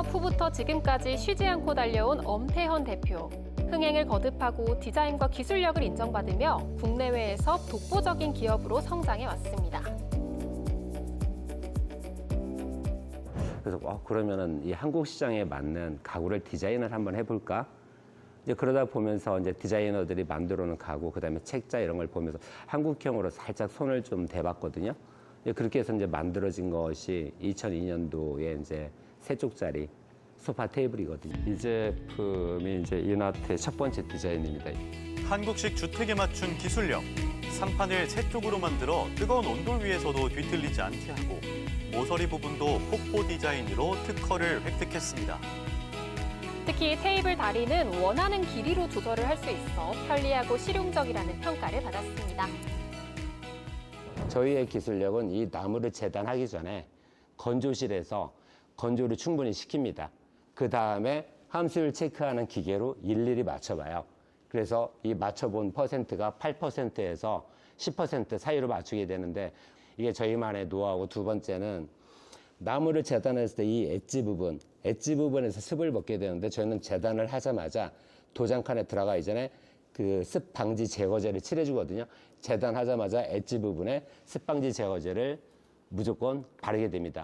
창업 후부터 지금까지 쉬지 않고 달려온 엄태현 대표. 흥행을 거듭하고 디자인과 기술력을 인정받으며 국내외에서 독보적인 기업으로 성장해 왔습니다. 그래서 어, 그러면은 이 한국 시장에 맞는 가구를 디자인을 한번 해볼까? 이제 그러다 보면서 이제 디자이너들이 만들어 놓은 가구, 그다음에 책자 이런 걸 보면서 한국형으로 살짝 손을 좀 대봤거든요. 그렇게 해서 이제 만들어진 것이 2002년도에 이제 세 쪽짜리 소파 테이블이거든요. 이 제품이 이제 이나트의 첫 번째 디자인입니다. 한국식 주택에 맞춘 기술력. 상판을 세 쪽으로 만들어 뜨거운 온돌 위에서도 뒤틀리지 않게 하고 모서리 부분도 폭포 디자인으로 특허를 획득했습니다. 특히 테이블 다리는 원하는 길이로 조절을 할 수 있어 편리하고 실용적이라는 평가를 받았습니다. 저희의 기술력은 이 나무를 재단하기 전에 건조실에서 건조를 충분히 시킵니다. 그 다음에 함수를 체크하는 기계로 일일이 맞춰봐요. 그래서 이 맞춰본 퍼센트가 8%에서 10% 사이로 맞추게 되는데 이게 저희만의 노하우고 두 번째는 나무를 재단했을 때 이 엣지 부분, 엣지 부분에서 습을 먹게 되는데 저희는 재단을 하자마자 도장칸에 들어가기 전에 그 습 방지 제거제를 칠해주거든요. 재단하자마자 엣지 부분에 습 방지 제거제를 무조건 바르게 됩니다.